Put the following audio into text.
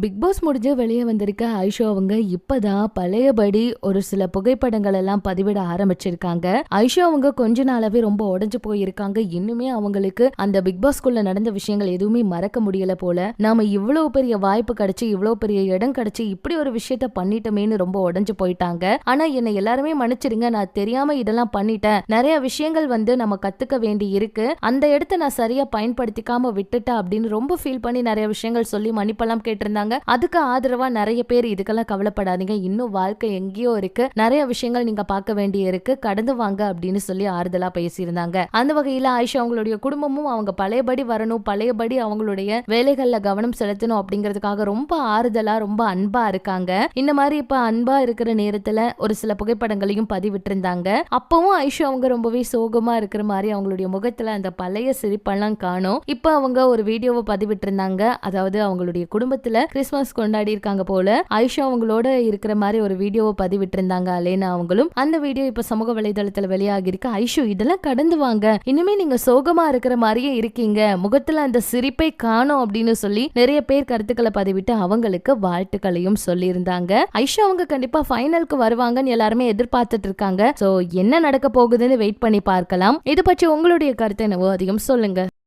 Big pass முடிஞ்சு வெளியே வந்திருக்க ஐஷோ அவங்க இப்பதான் பழையபடி ஒரு சில புகைப்படங்கள் எல்லாம் பதிவிட ஆரம்பிச்சிருக்காங்க. ஐஷோ அவங்க கொஞ்ச நாளாவே ரொம்ப உடஞ்சு போயிருக்காங்க. இன்னுமே அவங்களுக்கு அந்த பிக் பாஸ்குள்ள நடந்த விஷயங்கள் எதுவுமே மறக்க முடியல போல. நாம இவ்வளவு பெரிய வாய்ப்பு கிடைச்சு இவ்வளவு பெரிய இடம் கிடைச்சு இப்படி ஒரு விஷயத்த பண்ணிட்டோமேன்னு ரொம்ப உடஞ்சு போயிட்டாங்க. ஆனா என்னை எல்லாருமே மன்னிச்சிடுங்க. நான் தெரியாம இதெல்லாம் பண்ணிட்டேன். நிறைய விஷயங்கள் வந்து நம்ம கத்துக்க வேண்டி இருக்கு. அந்த இடத்த நான் சரியா பயன்படுத்திக்காம விட்டுட்டேன் அப்படின்னு ரொம்ப ஃபீல் பண்ணி நிறைய விஷயங்கள் சொல்லி மன்னிப்பெல்லாம் கேட்டிருந்தாங்க. அதுக்கு ஆதரவா நிறைய பேர் இதுக்கெல்லாம் கவலைப்படாதீங்க. இன்னும் வாழ்க்கை எங்கேயோ இருக்கு. நிறைய விஷயங்கள் நீங்க பார்க்க வேண்டிய இருக்கு. கடந்து வாங்க அப்படின்னு சொல்லி ஆறுதலா பேசியிருந்தாங்க. அந்த வகையில ஆயிஷா அவங்களுடைய குடும்பமும் அவங்க பழையபடி வரணும் பழையபடி அவங்களுடைய வேலைகள்ல கவனம் செலுத்தணும் அப்படிங்கிறதுக்காக ரொம்ப ஆறுதலா ரொம்ப அன்பா இருக்காங்க. இந்த மாதிரி இப்ப அன்பா இருக்கிற நேரத்துல ஒரு சில புகைப்படங்களையும் பதிவிட்டிருந்தாங்க. அப்பவும் ஐஷு அவங்க ரொம்பவே சோகமா இருக்கிற மாதிரி அவங்களுடைய முகத்துல அந்த பழைய சிரிப்பெல்லாம் காணும். இப்ப அவங்க ஒரு வீடியோவை பதிவிட்டிருந்தாங்க. அதாவது அவங்களுடைய குடும்பத்துல கிறிஸ்மஸ் கொண்டாடி இருக்காங்க போல ஐஷா அவங்களோட இருக்கிற மாதிரி ஒரு வீடியோவை பதிவிட்டிருந்தாங்க அலேனா அவங்களும். அந்த வீடியோ இப்ப சமூக வலைதளத்துல வெளியாகி இருக்கு ஐஷு இதெல்லாம் கடந்து வாங்க. இனிமே நீங்க சோகமா இருக்கிற மாதிரியே இருக்கீங்க. முகத்துல அந்த சிரிப்பை காணோம் அப்படின்னு சொல்லி நிறைய பேர் கருத்துக்களை பதிவிட்டு அவங்களுக்கு வாழ்த்துக்களையும் சொல்லியிருந்தாங்க. ஐஷா அவங்க கண்டிப்பா ஃபைனலுக்கு வருவாங்கன்னு எல்லாருமே எதிர்பார்த்துட்டு இருக்காங்க சோ என்ன நடக்க போகுதுன்னு வெயிட் பண்ணி பார்க்கலாம். இது பற்றி உங்களுடைய கருத்து என்னவோ அதிகம் சொல்லுங்க.